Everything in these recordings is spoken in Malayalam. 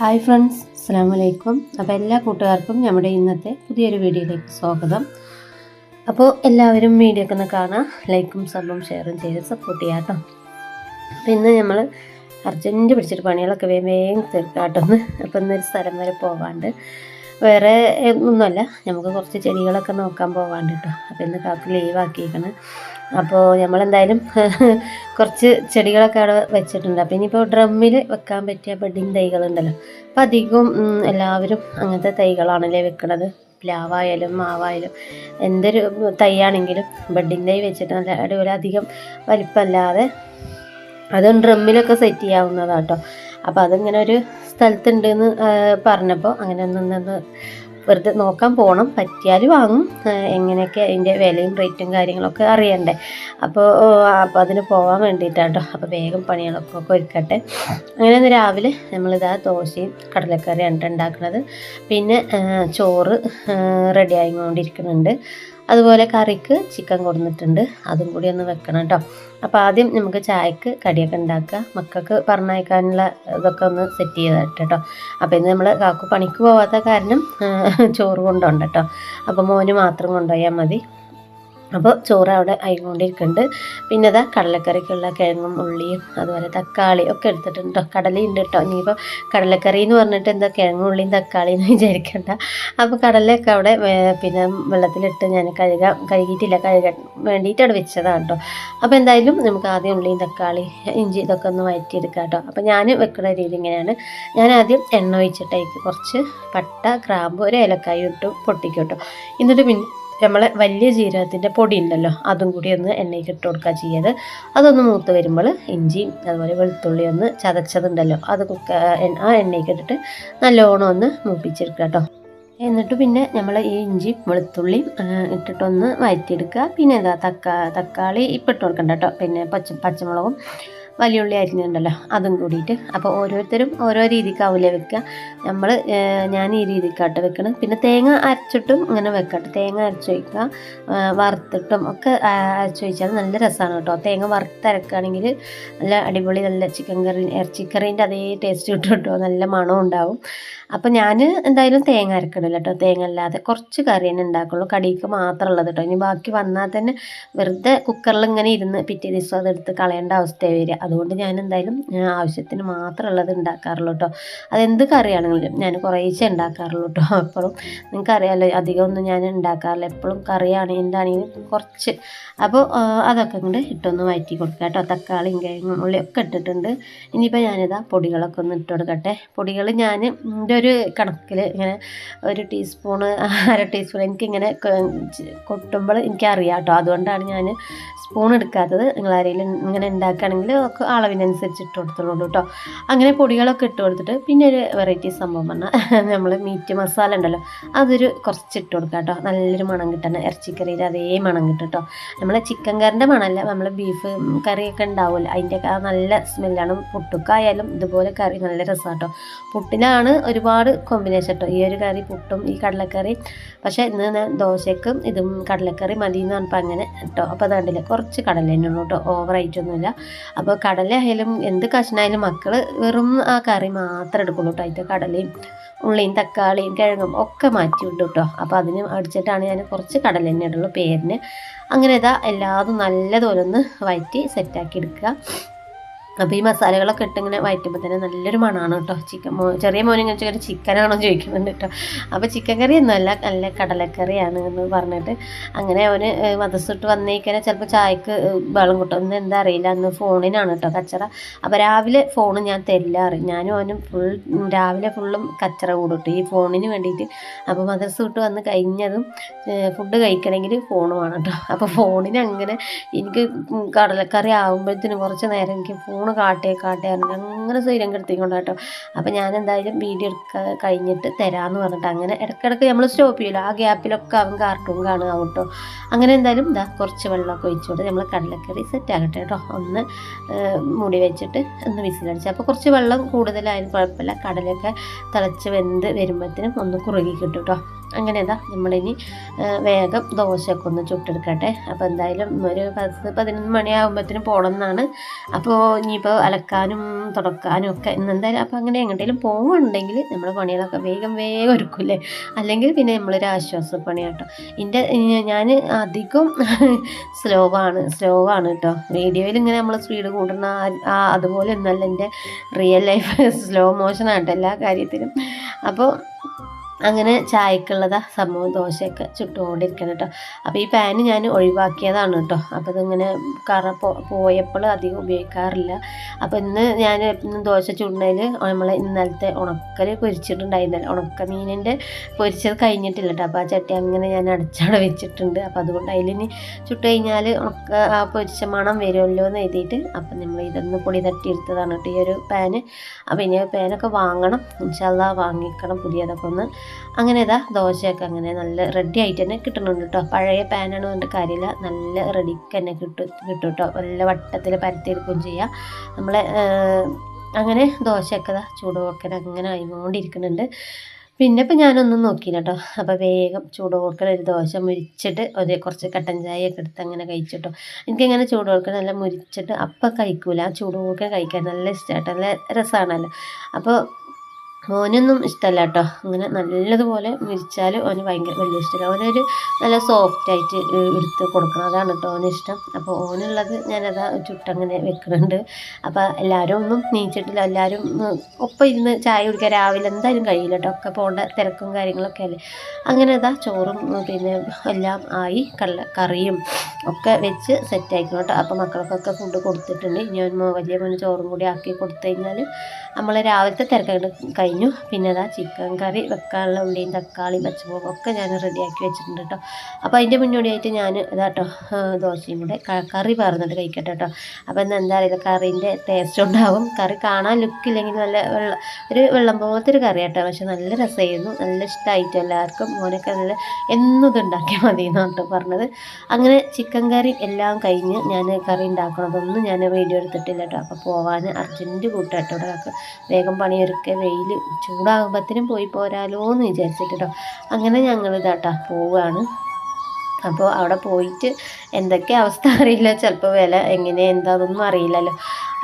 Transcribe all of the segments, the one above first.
ഹായ് ഫ്രണ്ട്സ് അസ്സാം വലൈക്കും അപ്പോൾ എല്ലാ കൂട്ടുകാർക്കും നമ്മുടെ ഇന്നത്തെ പുതിയൊരു വീഡിയോയിലേക്ക് സ്വാഗതം. അപ്പോൾ എല്ലാവരും വീഡിയോ ഒക്കെ ഒന്ന് കാണാം ലൈക്കും സബും ഷെയറും ചെയ്ത് സപ്പോർട്ട് ചെയ്യാം കേട്ടോ. അപ്പോൾ ഇന്ന് നമ്മൾ അർജന്റ് പിടിച്ചിട്ട് പണികളൊക്കെ വേഗം വേഗം തീർക്കാട്ടൊന്ന്. അപ്പോൾ ഇന്നൊരു സ്ഥലം വരെ പോകാണ്ട് വേറെ ഒന്നുമല്ല നമുക്ക് കുറച്ച് ചെടികളൊക്കെ നോക്കാൻ പോകാണ്ട് കേട്ടോ. അപ്പോൾ ഇന്ന് കാക്ക് ലീവ് ആക്കിയിരിക്കണം അപ്പോൾ നമ്മളെന്തായാലും കുറച്ച് ചെടികളൊക്കെ അവിടെ വെച്ചിട്ടുണ്ട്. അപ്പോൾ ഇനിയിപ്പോൾ ഡ്രമ്മിൽ വെക്കാൻ പറ്റിയ ബെഡിങ് തൈകളുണ്ടല്ലോ. അപ്പോൾ അധികവും എല്ലാവരും അങ്ങനത്തെ തൈകളാണല്ലേ വെക്കണത്? പ്ലാവായാലും മാവായാലും എന്തൊരു തൈയാണെങ്കിലും ബെഡിങ് തൈ വെച്ചിട്ട് നല്ല അടിപൊളി അധികം വലിപ്പമല്ലാതെ അതും ഡ്രമ്മിലൊക്കെ സെറ്റ് ചെയ്യാവുന്നതാട്ടോ. അപ്പോൾ അതിങ്ങനെ ഒരു സ്ഥലത്തുണ്ടെന്ന് പറഞ്ഞപ്പോൾ അങ്ങനെ ഒന്ന് വെറുതെ നോക്കാൻ പോകണം പറ്റിയാൽ വാങ്ങും. എങ്ങനെയൊക്കെ അതിന്റെ വിലയും റേറ്റും കാര്യങ്ങളൊക്കെ അറിയണ്ടേ. അപ്പോൾ അപ്പോൾ അതിന് പോകാൻ വേണ്ടിയിട്ടാട്ടോ അപ്പോൾ വേഗം പണികളൊക്കെ ഒരുക്കട്ടെ. അങ്ങനെ ഒന്ന് രാവിലെ നമ്മളിതാ ദോശയും കടലക്കറിയാണ് ഉണ്ടാക്കുന്നത് പിന്നെ ചോറ് റെഡി ആയിക്കൊണ്ടിരിക്കുന്നുണ്ട്. അതുപോലെ കറിക്ക് ചിക്കൻ കൊടുത്തിട്ടുണ്ട് അതും കൂടി ഒന്ന് വെക്കണം കേട്ടോ അപ്പോൾ ആദ്യം നമുക്ക് ചായക്ക് കടിയൊക്കെ ഉണ്ടാക്കുക. മക്കൾക്ക് പറഞ്ഞയക്കാനുള്ള ഇതൊക്കെ ഒന്ന് സെറ്റ് ചെയ്തിട്ട് കേട്ടോ അപ്പോൾ ഇന്ന് നമ്മൾ കാക്കു പണിക്ക് പോവാത്ത കാരണം ചോറ് കൊണ്ടുണ്ട് കേട്ടോ അപ്പോൾ മോന് മാത്രം കൊണ്ടുപോയാൽ മതി. അപ്പോൾ ചോറ് അവിടെ ആയിക്കൊണ്ടിരിക്കുന്നുണ്ട് പിന്നെ അതാ കടലക്കറിക്കുള്ള കിഴങ്ങും ഉള്ളിയും അതുപോലെ തക്കാളി ഒക്കെ എടുത്തിട്ടുണ്ട്? കേട്ടോ കടലയുണ്ട് കേട്ടോ ഇനിയിപ്പോൾ കടലക്കറി എന്ന് പറഞ്ഞിട്ട് എന്താ കിഴങ്ങും ഉള്ളിയും തക്കാളി എന്ന് വിചാരിക്കണ്ട. അപ്പോൾ കടലയൊക്കെ അവിടെ പിന്നെ വെള്ളത്തിലിട്ട് ഞാൻ കഴുകാൻ കഴുകിയിട്ടില്ല. കഴുകാൻ വേണ്ടിയിട്ട് അവിടെ വെച്ചതാണ് കേട്ടോ അപ്പോൾ എന്തായാലും നമുക്ക് ആദ്യം ഉള്ളിയും തക്കാളി ഇഞ്ചി ഇതൊക്കെ ഒന്ന് വഴറ്റിയെടുക്കാം കേട്ടോ അപ്പോൾ ഞാൻ വെക്കുന്ന രീതി ഇങ്ങനെയാണ്. ഞാൻ ആദ്യം എണ്ണ ഒഴിച്ചിട്ടേക്ക് കുറച്ച് പട്ട ക്രാമ്പ് ഒരു ഏലക്കായ ഇട്ട് പൊട്ടിക്കും കേട്ടോ എന്നിട്ട് പിന്നെ നമ്മളെ വലിയ ജീരകത്തിന്റെ പൊടി ഉണ്ടല്ലോ അതും കൂടി ഒന്ന് എണ്ണയ്ക്ക് ഇട്ട് കൊടുക്കുക ചെയ്യത് അതൊന്ന് മൂത്ത് വരുമ്പോൾ ഇഞ്ചിയും അതുപോലെ വെളുത്തുള്ളി ഒന്ന് ചതച്ചതുണ്ടല്ലോ അത് ആ എണ്ണയ്ക്ക് ഇട്ടിട്ട് നല്ലോണം ഒന്ന് മൂപ്പിച്ചെടുക്കുക കേട്ടോ എന്നിട്ട് പിന്നെ നമ്മൾ ഈ ഇഞ്ചിയും വെളുത്തുള്ളിയും ഇട്ടിട്ടൊന്ന് വഴറ്റിയെടുക്കുക പിന്നെ എന്താ തക്കാ തക്കാളി ഇപ്പം ഇട്ട് കൊടുക്കണ്ട കേട്ടോ പിന്നെ പച്ച പച്ചമുളകും വലിയ ഉള്ളി അരിഞ്ഞിട്ടുണ്ടല്ലോ അതും കൂടിയിട്ട്. അപ്പോൾ ഓരോരുത്തരും ഓരോ രീതിക്കാവില്ലേ വെക്കുക നമ്മൾ ഞാൻ ഈ രീതിക്കാട്ട് വെക്കണം. പിന്നെ തേങ്ങ അരച്ചിട്ടും ഇങ്ങനെ വെക്കട്ടെ. തേങ്ങ അരച്ച് വയ്ക്കുക വറുത്തിട്ടും ഒക്കെ അരച്ച് വെച്ചാൽ നല്ല രസമാണ് കേട്ടോ. തേങ്ങ വറുത്തരക്കുകയാണെങ്കിൽ നല്ല അടിപൊളി നല്ല ചിക്കൻ കറി ഇറച്ചിക്കറീന്റെ അതേ ടേസ്റ്റ് കിട്ടും കേട്ടോ. നല്ല മണം ഉണ്ടാവും. അപ്പോൾ ഞാൻ എന്തായാലും തേങ്ങ അരക്കണില്ല കേട്ടോ തേങ്ങ അല്ലാതെ കുറച്ച് കറി തന്നെ ഉണ്ടാക്കുള്ളൂ. കടിക്ക് മാത്രം ഉള്ളത് കേട്ടോ ഇനി ബാക്കി വന്നാൽ തന്നെ വെറുതെ കുക്കറിൽ ഇങ്ങനെ ഇരുന്ന് പിറ്റേ ദിവസം അതെടുത്ത് കളയേണ്ട അവസ്ഥ വരിക. അതുകൊണ്ട് ഞാൻ എന്തായാലും ആവശ്യത്തിന് മാത്രമുള്ളത് ഉണ്ടാക്കാറുള്ളൂ കേട്ടോ അതെന്ത് കറിയാണെങ്കിലും ഞാൻ കുറേശ്ശേ ഉണ്ടാക്കാറുള്ളൂ കേട്ടോ എപ്പോഴും നിങ്ങൾക്കറിയാമല്ലോ അധികം ഒന്നും ഞാൻ ഉണ്ടാക്കാറില്ല. എപ്പോഴും കറിയാണ് എന്താണെങ്കിലും കുറച്ച്. അപ്പോൾ അതൊക്കെ കൊണ്ട് ഇട്ടൊന്ന് വഴറ്റി കൊടുക്കുക കേട്ടോ തക്കാളിയും കിഴങ്ങും ഉള്ളിയൊക്കെ ഇട്ടിട്ടുണ്ട്. ഇനിയിപ്പോൾ ഞാനിതാ പൊടികളൊക്കെ ഒന്ന് ഇട്ട് കൊടുക്കട്ടെ. പൊടികൾ ഞാൻ ഒരു കണക്കിൽ ഇങ്ങനെ ഒരു ടീസ്പൂണ് അര ടീസ്പൂൺ എനിക്കിങ്ങനെ കൊട്ടുമ്പോൾ എനിക്കറിയാം കേട്ടോ അതുകൊണ്ടാണ് ഞാൻ സ്പൂൺ എടുക്കാത്തത്. നിങ്ങൾ ആരെങ്കിലും ഇങ്ങനെ ഉണ്ടാക്കുകയാണെങ്കിൽ അളവിനനുസരിച്ച് ഇട്ട് കൊടുത്തോളൂ കേട്ടോ അങ്ങനെ പൊടികളൊക്കെ ഇട്ട് കൊടുത്തിട്ട് പിന്നെ ഒരു വെറൈറ്റി സംഭവം പറഞ്ഞാൽ നമ്മൾ മീറ്റ് മസാല ഉണ്ടല്ലോ അതൊരു കുറച്ച് ഇട്ട് കൊടുക്കുക കേട്ടോ നല്ലൊരു മണം കിട്ടണം ഇറച്ചിക്കറിയിൽ അതേ മണം കിട്ടും കേട്ടോ നമ്മൾ ചിക്കൻ കറിന്റെ മണമല്ല നമ്മൾ ബീഫ് കറിയൊക്കെ ഉണ്ടാവുമല്ലോ അതിന്റെ നല്ല സ്മെല്ലാണ് പുട്ടുക്കായാലും ഇതുപോലെ കറി നല്ല രസമാണ് കേട്ടോ പുട്ടിനാണ് ഒരുപാട് കോമ്പിനേഷൻ കേട്ടോ ഈ ഒരു കറി പുട്ടും ഈ കടലക്കറി. പക്ഷേ ഇന്ന് ഞാൻ ദോശയ്ക്കും ഇതും കടലക്കറി മതി എന്ന് പറഞ്ഞപ്പോൾ അങ്ങനെ കേട്ടോ അപ്പോൾ അത് കണ്ടില്ലേ കുറച്ച് കടല തന്നെ കേട്ടോ ഓവറായിട്ടൊന്നുമില്ല അപ്പോൾ കടല എന്ത് കഷ്ണമായാലും മക്കൾ വെറും ആ കറി മാത്രം എടുക്കുള്ളൂ കേട്ടോ അതിന്റെ കടലയും ഉള്ളിയും തക്കാളിയും കിഴങ്ങും ഒക്കെ മാറ്റി വിട്ടു കേട്ടോ അപ്പോൾ അതിന് അടിച്ചിട്ടാണ് ഞാൻ കുറച്ച് കടല തന്നെ ഇടുള്ളൂ പേരിന്. അങ്ങനെ ഇതാ എല്ലാതും നല്ലതുപോലെ ഒന്ന് വഴറ്റി സെറ്റാക്കി എടുക്കുക. അപ്പോൾ ഈ മസാലകളൊക്കെ ഇട്ട് ഇങ്ങനെ വയറ്റുമ്പോൾ തന്നെ നല്ലൊരു മണമാണ് കേട്ടോ ചിക്കൻ മോ ചെറിയ മോനും ഇങ്ങനെ ചോദിച്ചാൽ ചിക്കനാണോ? ചോദിക്കുന്നുണ്ട് കേട്ടോ അപ്പോൾ ചിക്കൻ കറി ഒന്നുമല്ല നല്ല കടലക്കറിയാണ് എന്ന് പറഞ്ഞിട്ട് അങ്ങനെ അവന് മതസ്സിട്ട് വന്നേക്കാനെ ചിലപ്പോൾ ചായക്ക് വെള്ളം കിട്ടും. ഒന്നും എന്താ അറിയില്ല അന്ന് ഫോണിനാണ് കേട്ടോ കച്ചറ. അപ്പോൾ രാവിലെ ഫോൺ ഞാൻ തരില്ലാറ്. ഞാനും അവനും ഫുൾ രാവിലെ ഫുള്ളും കച്ചറ കൂടിട്ട് ഈ ഫോണിന് വേണ്ടിയിട്ട്. അപ്പോൾ മദർസ് വിട്ട് വന്ന് കഴിഞ്ഞതും ഫുഡ് കഴിക്കണമെങ്കിൽ ഫോൺ വേണം കേട്ടോ അപ്പോൾ ഫോണിന് അങ്ങനെ എനിക്ക് കടലക്കറി ആകുമ്പോഴത്തേനും കുറച്ച് നേരം എനിക്ക് ഫോൺ കാട്ടേ കാട്ടേ പറഞ്ഞിട്ട് അങ്ങനെ സ്വൈരം കിടത്തിക്കൊണ്ടാട്ടോ. അപ്പം അപ്പോൾ ഞാൻ എന്തായാലും വീഡിയോ എടുക്കാൻ കഴിഞ്ഞിട്ട് തരാമെന്ന് പറഞ്ഞിട്ട് അങ്ങനെ ഇടയ്ക്കിടയ്ക്ക് നമ്മൾ സ്റ്റോപ്പ് ചെയ്യുമല്ലോ ആ ഗ്യാപ്പിലൊക്കെ അവൻ കാർട്ടൂൺ കാണുക കേട്ടോ അങ്ങനെ എന്തായാലും ഇതാ കുറച്ച് വെള്ളമൊക്കെ ഒഴിച്ചുകൊണ്ട് നമ്മൾ കടലക്കറി സെറ്റ് ആകട്ടെ കേട്ടോ ഒന്ന് മൂടി വെച്ചിട്ട് ഒന്ന് വിസിലടിച്ച്. അപ്പോൾ കുറച്ച് വെള്ളം കൂടുതലായാലും കുഴപ്പമില്ല. കടലൊക്കെ തിളച്ച് വെന്ത് വരുമ്പോഴത്തേനും ഒന്ന് കുറുകി കിട്ടും കേട്ടോ അങ്ങനെ ഇതാ നമ്മളിനി വേഗം ദോശയൊക്കെ ഒന്ന് ചുട്ടെടുക്കട്ടെ. അപ്പോൾ എന്തായാലും ഒരു പത്ത് പതിനൊന്ന് മണിയാകുമ്പോഴത്തേനും പോകണം എന്നാണ് അപ്പോൾ ഇനിയിപ്പോൾ അലക്കാനും തുടക്കാനും ഒക്കെ എന്തായാലും അപ്പോൾ അങ്ങനെ എങ്ങോട്ടെങ്കിലും പോകുന്നുണ്ടെങ്കിൽ നമ്മൾ പണികളൊക്കെ വേഗം വേഗം ഒരുക്കില്ലേ? അല്ലെങ്കിൽ പിന്നെ നമ്മളൊരു ആശ്വാസ പണിയാട്ടോ. എന്റെ ഞാൻ അധികം സ്ലോ ആണ് സ്ലോ ആണ് കേട്ടോ വീഡിയോയിൽ ഇങ്ങനെ നമ്മൾ സ്പീഡ് ആ അതുപോലെ ഒന്നല്ല. എന്റെ റിയൽ ലൈഫ് സ്ലോ മോഷൻ ആട്ടോ എല്ലാ കാര്യത്തിലും. അപ്പോൾ അങ്ങനെ ചായക്കുള്ളതാ സംഭവം ദോശയൊക്കെ ചുട്ടുകൊണ്ടിരിക്കണം കേട്ടോ അപ്പോൾ ഈ പാന് ഞാൻ ഒഴിവാക്കിയതാണ് കേട്ടോ അപ്പോൾ ഇതിങ്ങനെ കറ പോയപ്പോൾ അധികം ഉപയോഗിക്കാറില്ല. അപ്പോൾ ഇന്ന് ഞാൻ ഇന്ന് ദോശ ചുടുന്നതിൽ നമ്മൾ ഇന്നലത്തെ ഉണക്കൽ പൊരിച്ചിട്ടുണ്ടായിരുന്നില്ല. ഉണക്ക മീനിന്റെ പൊരിച്ചത് കഴിഞ്ഞിട്ടില്ല കേട്ടോ അപ്പോൾ ആ ചട്ടി അങ്ങനെ ഞാൻ അടച്ചവിടെ വെച്ചിട്ടുണ്ട്. അപ്പോൾ അതുകൊണ്ട് അതിലിനി ചുട്ട് കഴിഞ്ഞാൽ ഉണക്ക ആ പൊരിച്ച മണം വരുമല്ലോ എന്ന് എഴുതിയിട്ട് അപ്പം നമ്മൾ ഇതൊന്ന് പൊടി തട്ടിയെടുത്തതാണ് കേട്ടോ ഈ ഒരു പാന് അപ്പോൾ ഇനി പാനൊക്കെ വാങ്ങണം. ഇൻഷാല്ല വാങ്ങിക്കണം പുതിയതൊക്കെ ഒന്ന് അങ്ങനെ ഇതാ ദോശയൊക്കെ അങ്ങനെ നല്ല റെഡി ആയിട്ട് തന്നെ കിട്ടുന്നുണ്ട് കേട്ടോ പഴയ പാനാണ് കൊണ്ട് കാര്യമില്ല. നല്ല റെഡിക്ക് തന്നെ കിട്ടും കിട്ടും കേട്ടോ നല്ല വട്ടത്തിൽ പരത്തിയെടുക്കുകയും ചെയ്യാം. നമ്മളെ അങ്ങനെ ദോശയൊക്കെ ഇതാ ചൂടോർക്കൻ അങ്ങനെ ആയിക്കൊണ്ടിരിക്കുന്നുണ്ട് പിന്നെ ഇപ്പം ഞാനൊന്നും നോക്കിയില്ല കേട്ടോ അപ്പോൾ വേഗം ചൂടോർക്കൻ ഒരു ദോശ മുരിച്ചിട്ട് ഒരു കുറച്ച് കട്ടൻ ചായയൊക്കെ എടുത്ത് അങ്ങനെ കഴിച്ചിട്ടോ എനിക്കങ്ങനെ ചൂടോർക്കൻ നല്ല മുരിച്ചിട്ട് അപ്പം കഴിക്കൂല. ചൂടോർക്കൻ കഴിക്കാൻ നല്ല ഇഷ്ടമായിട്ട് നല്ല രസമാണല്ലോ. അപ്പോൾ മോനൊന്നും ഇഷ്ടമല്ല കേട്ടോ അങ്ങനെ നല്ലതുപോലെ മുരിച്ചാൽ ഓന് ഭയങ്കര വലിയ ഇഷ്ടമില്ല ഓനൊരു നല്ല സോഫ്റ്റ് ആയിട്ട് എടുത്ത് കൊടുക്കണം. അതാണ് കേട്ടോ ഓന് ഇഷ്ടം. അപ്പോൾ ഓനുള്ളത് ഞാനതാ ചുട്ടങ്ങനെ വെക്കുന്നുണ്ട് അപ്പോൾ എല്ലാവരും ഒന്നും നീച്ചിട്ടില്ല. എല്ലാവരും ഒപ്പം ഇരുന്ന് ചായ കുടിക്കാൻ രാവിലെ എന്തായാലും കഴിയില്ല കേട്ടോ ഒക്കെ പോകേണ്ട തിരക്കും കാര്യങ്ങളൊക്കെ അല്ലേ. അങ്ങനെ അതാ ചോറും പിന്നെ എല്ലാം ആയി. കള്ള കറിയും ഒക്കെ വെച്ച് സെറ്റ് ആയിക്കണം കേട്ടോ അപ്പോൾ മക്കൾക്കൊക്കെ ഫുഡ് കൊടുത്തിട്ടുണ്ട്. ഇനി വലിയ മോന് ചോറും കൂടി ആക്കി കൊടുത്തു കഴിഞ്ഞാൽ നമ്മൾ രാവിലത്തെ തിരക്കങ്ങട് കഴിഞ്ഞു. പിന്നെ അതാ ചിക്കൻ കറി വെക്കാനുള്ള ഉള്ളിയും തക്കാളിയും പച്ചമുളകും ഒക്കെ ഞാൻ റെഡിയാക്കി വെച്ചിട്ടുണ്ട് കേട്ടോ അപ്പോൾ അതിന്റെ മുന്നോടിയായിട്ട് ഞാൻ ഇതാട്ടോ ദോശയും കൂടെ കറി പറഞ്ഞിട്ട് കഴിക്കട്ടെ കേട്ടോ അപ്പോൾ എന്താ അറിയില്ല കറീന്റെ ടേസ്റ്റ് ഉണ്ടാവും. കറി കാണാൻ ലുക്കില്ലെങ്കിൽ നല്ല വെള്ള ഒരു വെള്ളം പോലത്തെ ഒരു കറി കേട്ടോ പക്ഷെ നല്ല രസമായിരുന്നു നല്ല ഇഷ്ടമായിട്ട് എല്ലാവർക്കും മോനൊക്കെ നല്ല എന്നും ഇത് ഉണ്ടാക്കിയാൽ മതി എന്നാണ് കേട്ടോ പറഞ്ഞത്. അങ്ങനെ ചിക്കൻ കറി എല്ലാം കഴിഞ്ഞ് ഞാൻ കറി ഉണ്ടാക്കണതൊന്നും ഞാൻ വീഡിയോ എടുത്തിട്ടില്ല കേട്ടോ അപ്പോൾ പോവാൻ അർജന്റ് കൂട്ടാട്ടോ വേഗം പണിയൊരുക്കെ വെയിൽ ചൂടാകുമ്പോഴത്തേനും പോയി പോരാലോ എന്ന് വിചാരിച്ചിട്ട് അങ്ങനെ ഞങ്ങൾ ഇതാട്ടാ പോവുകയാണ് അപ്പോൾ അവിടെ പോയിട്ട് എന്തൊക്കെ അവസ്ഥ അറിയില്ല. ചിലപ്പോൾ വില എങ്ങനെ എന്താണെന്നൊന്നും അറിയില്ലല്ലോ.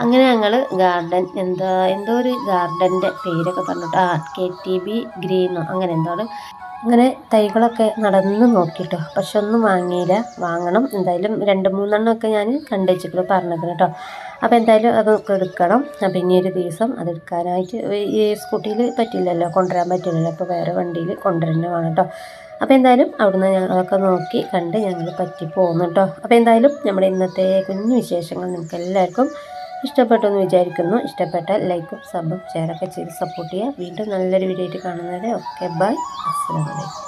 അങ്ങനെ ഞങ്ങൾ ഗാർഡൻ എന്താ എന്തോ ഒരു ഗാർഡന്റെ പേരൊക്കെ പറഞ്ഞിട്ട് ആ കെ ടി ബി ഗ്രീനോ അങ്ങനെ എന്താണ് അങ്ങനെ തൈകളൊക്കെ നടന്ന് നോക്കിട്ടോ. പക്ഷെ ഒന്നും വാങ്ങിയില്ല. വാങ്ങണം. എന്തായാലും രണ്ട് മൂന്നെണ്ണമൊക്കെ ഞാൻ കണ്ടു വെച്ചിട്ട് പറഞ്ഞിട്ടുണ്ട് കേട്ടോ. അപ്പോൾ എന്തായാലും അതൊക്കെ എടുക്കണം. അപ്പോൾ ഇനി ഒരു ദിവസം അതെടുക്കാനായിട്ട് ഈ സ്കൂട്ടിയിൽ പറ്റില്ലല്ലോ. കൊണ്ടുവരാൻ പറ്റില്ലല്ലോ. അപ്പോൾ വേറെ വണ്ടിയിൽ കൊണ്ടുവരുന്നത് വേണം കേട്ടോ. അപ്പോൾ എന്തായാലും അവിടുന്ന് ഞങ്ങളൊക്കെ നോക്കി കണ്ട് ഞങ്ങൾ പറ്റി പോകുന്നു കേട്ടോ. അപ്പോൾ എന്തായാലും നമ്മുടെ ഇന്നത്തെ കുഞ്ഞു വിശേഷങ്ങൾ നിങ്ങൾക്ക് എല്ലാവർക്കും ഇഷ്ടപ്പെട്ടു എന്ന് വിചാരിക്കുന്നു. ഇഷ്ടപ്പെട്ടാൽ ലൈക്കും സബും ഷെയറൊക്കെ ചെയ്ത് സപ്പോർട്ട് ചെയ്യുക. വീണ്ടും നല്ലൊരു വീഡിയോ ആയിട്ട് കാണുന്നവരെ ഓക്കെ ബൈ അസ്സാം വലൈക്കും